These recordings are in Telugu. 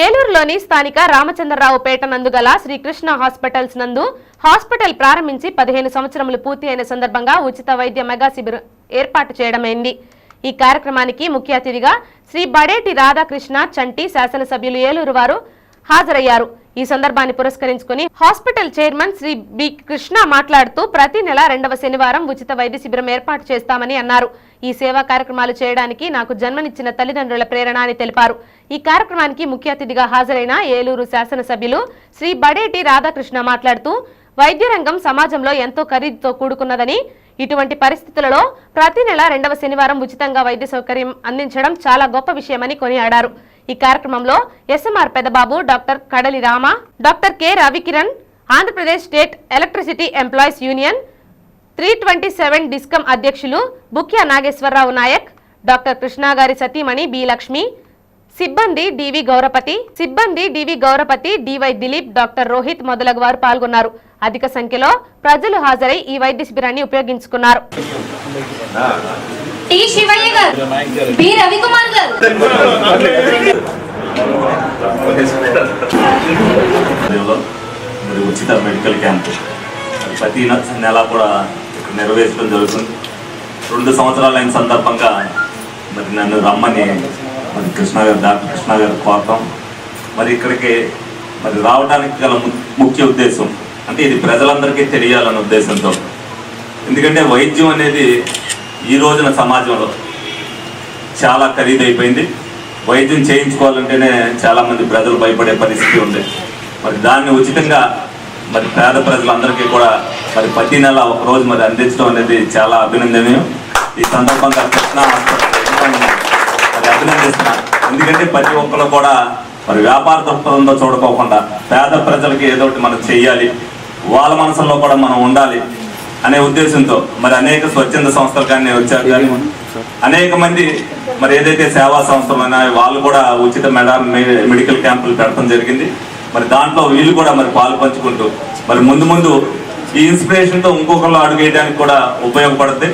ఏలూరులోని స్థానిక రామచంద్రరావు పేట శ్రీకృష్ణ హాస్పిటల్స్ నందు హాస్పిటల్ ప్రారంభించి పదిహేను సంవత్సరములు పూర్తి అయిన సందర్భంగా ఉచిత వైద్య మెగా శిబిరం ఏర్పాటు చేయడమైంది. ఈ కార్యక్రమానికి ముఖ్య అతిథిగా శ్రీ బడేటి రాధాకృష్ణ చంటి శాసనసభ్యులు ఏలూరు వారు హాజరయ్యారు. ఈ సందర్భాన్ని పురస్కరించుకుని hospital chairman Shri B Krishna మాట్లాడుతూ ప్రతి నెల రెండవ శనివారం ఉచిత వైద్య శిబిరం ఏర్పాటు చేస్తామని అన్నారు. ఈ సేవా కార్యక్రమాలు చేయడానికి నాకు జన్మనిచ్చిన తల్లిదండ్రుల ప్రేరణ అని తెలిపారు. ఈ కార్యక్రమానికి ముఖ్య అతిథిగా హాజరైన ఏలూరు శాసనసభ్యులు శ్రీ బడేటి రాధాకృష్ణ మాట్లాడుతూ వైద్య రంగం సమాజంలో ఎంతో ఖరీదుతో కూడుకున్నదని ఇటువంటి పరిస్థితులలో ప్రతి నెల రెండవ శనివారం ఉచితంగా వైద్య సౌకర్యం అందించడం చాలా గొప్ప విషయమని కొనియాడారు. ఈ కార్యక్రమంలో SMR Pedababu doctor Kadali Rama doctor K Ravikiran Andhra Pradesh state electricity employees union three twenty seven discom అధ్యక్షులు బుక్యా నాగేశ్వరరావు నాయక్ డాక్టర్ కృష్ణాగారి సతీమణి బి లక్ష్మి సిబ్బంది డివి గౌరపతి సిబ్బంది D V Gowrapathi D Y Dilip doctor Rohit మొదలగు వారు పాల్గొన్నారు. అధిక సంఖ్యలో ప్రజలు హాజరై ఈ వైద్య శిబిరాన్ని ఉపయోగించుకున్నారు. టి శివయ్య గారు బి రవికుమార్ గారు. ఉచిత మెడికల్ క్యాంప్. మరి ప్రతి నెల కూడా ఇక్కడ జరుగుతుంది. రెండు సంవత్సరాలు అయిన సందర్భంగా మరి నన్ను రమ్మని మరి కృష్ణ గారు డాక్టర్ కృష్ణ గారు కోరటం. మరి ఇక్కడికి మరి రావడానికి గల ము- ముఖ్య ఉద్దేశం అంటే ఇది ప్రజలందరికీ తెలియాలనే ఉద్దేశంతో. ఎందుకంటే వైద్యం అనేది ఈ రోజున సమాజంలో చాలా ఖరీదైపోయింది. వైద్యం చేయించుకోవాలంటేనే చాలామంది ప్రజలు భయపడే పరిస్థితి ఉంది. మరి దాన్ని ఉచితంగా మరి పేద ప్రజలందరికీ కూడా మరి ప్రతి నెల ఒక రోజు మరి అందించడం అనేది చాలా అభినందనీయం. ఈ సందర్భంగా కృష్ణ మరి అభినందిస్తున్నాను ఎందుకంటే ప్రతి ఒక్కరు కూడా మరి వ్యాపార దృక్పథంతో చూడకోకుండా పేద ప్రజలకి ఏదో ఒకటి మనం చెయ్యాలి. వాళ్ళ మనసులో కూడా మనం ఉండాలి. అనే ఉద్దేశంతో మరి అనేక స్వచ్ఛంద సంస్థలు కానీ వచ్చారు కానీ అనేక మంది మరి ఏదైతే సేవా సంస్థలు ఉన్నాయో వాళ్ళు కూడా ఉచిత మెడా మెడికల్ క్యాంపులు పెట్టడం జరిగింది. మరి దాంట్లో వీళ్ళు కూడా మరి పాలు పంచుకుంటూ మరి ముందు ముందు ఈ ఇన్స్పిరేషన్తో ఇంకొకరు అడుగేయడానికి కూడా ఉపయోగపడుతుంది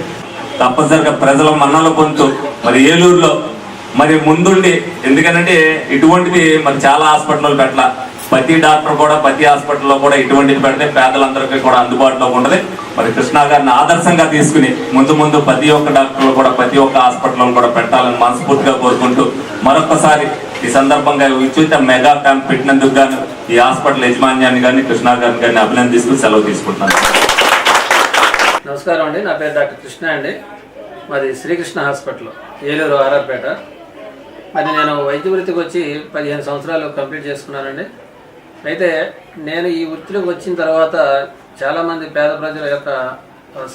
తప్పనిసరిగా ప్రజల మన్నలు పొందుతూ మరి ఏలూరులో మరి ముందుండి ఎందుకంటే ఇటువంటివి మరి చాలా హాస్పిటల్ పెట్టాల ప్రతి డాక్టర్ కూడా ప్రతి హాస్పిటల్లో కూడా ఇటువంటిది పెడితే పేదలందరికీ కూడా అందుబాటులో ఉండదు మరి కృష్ణ గారిని ఆదర్శంగా తీసుకుని ముందు ముందు ప్రతి ఒక్క డాక్టర్లు కూడా ప్రతి ఒక్క హాస్పిటల్లో కూడా పెట్టాలని మనస్ఫూర్తిగా కోరుకుంటూ మరొకసారి ఈ సందర్భంగా ఉచిత మెగా క్యాంప్ పెట్టినందుకు గాను ఈ హాస్పిటల్ యజమాన్యాన్ని కానీ కృష్ణ గారిని కానీ అభినందిస్తూ సెలవు తీసుకుంటున్నాను. నమస్కారం అండి. నా పేరు డాక్టర్ కృష్ణ అండి. మాది శ్రీకృష్ణ హాస్పిటల్ ఏలూరు ఆర్ఆర్పేట. మరి నేను వైద్య వృత్తికి వచ్చి పదిహేను సంవత్సరాలు కంప్లీట్ చేసుకున్నానండి. అయితే నేను ఈ వృత్తిలోకి వచ్చిన తర్వాత చాలామంది పేద ప్రజల యొక్క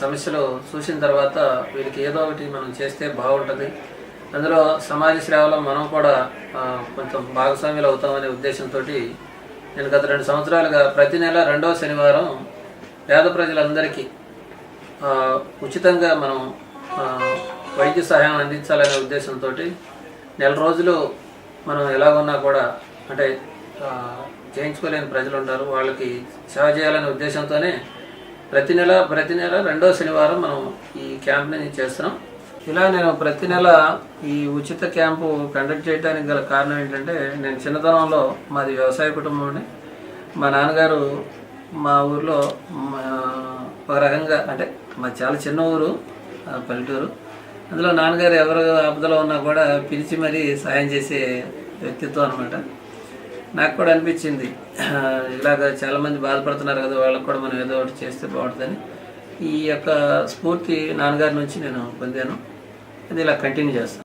సమస్యలు చూసిన తర్వాత వీళ్ళకి ఏదో ఒకటి మనం చేస్తే బాగుంటుంది. అందులో సమాజ సేవలో మనం కూడా కొంచెం భాగస్వామ్యులు అవుతామనే ఉద్దేశంతో నేను గత రెండు సంవత్సరాలుగా ప్రతి నెల రెండవ శనివారం పేద ప్రజలందరికీ ఉచితంగా మనం వైద్య సహాయం అందించాలనే ఉద్దేశంతో నెల రోజులు మనం ఎలాగున్నా కూడా అంటే చేయించుకోలేని ప్రజలు ఉంటారు వాళ్ళకి సేవ చేయాలనే ఉద్దేశంతోనే ప్రతి నెల ప్రతి నెల రెండో శనివారం మనం ఈ క్యాంప్ని చేస్తున్నాం. ఇలా నేను ప్రతి నెల ఈ ఉచిత క్యాంపు కండక్ట్ చేయడానికి గల కారణం ఏంటంటే నేను చిన్నతనంలో మాది వ్యవసాయ కుటుంబం మా నాన్నగారు మా ఊర్లో మా ఒక రకంగా అంటే మా చాలా చిన్న ఊరు పల్లెటూరు. అందులో నాన్నగారు ఎవరు ఆపదలో ఉన్నా కూడా పిలిచి మరీ సాయం చేసే వ్యక్తిత్వం అనమాట నాకు కూడా అనిపించింది. ఇలాగ చాలామంది బాధపడుతున్నారు కదా వాళ్ళకి కూడా మనం ఏదో ఒకటి చేస్తే బాగుంటుందని. ఈ యొక్క స్ఫూర్తి నాన్నగారి నుంచి నేను పొందాను. అది ఇలా కంటిన్యూ చేస్తాను.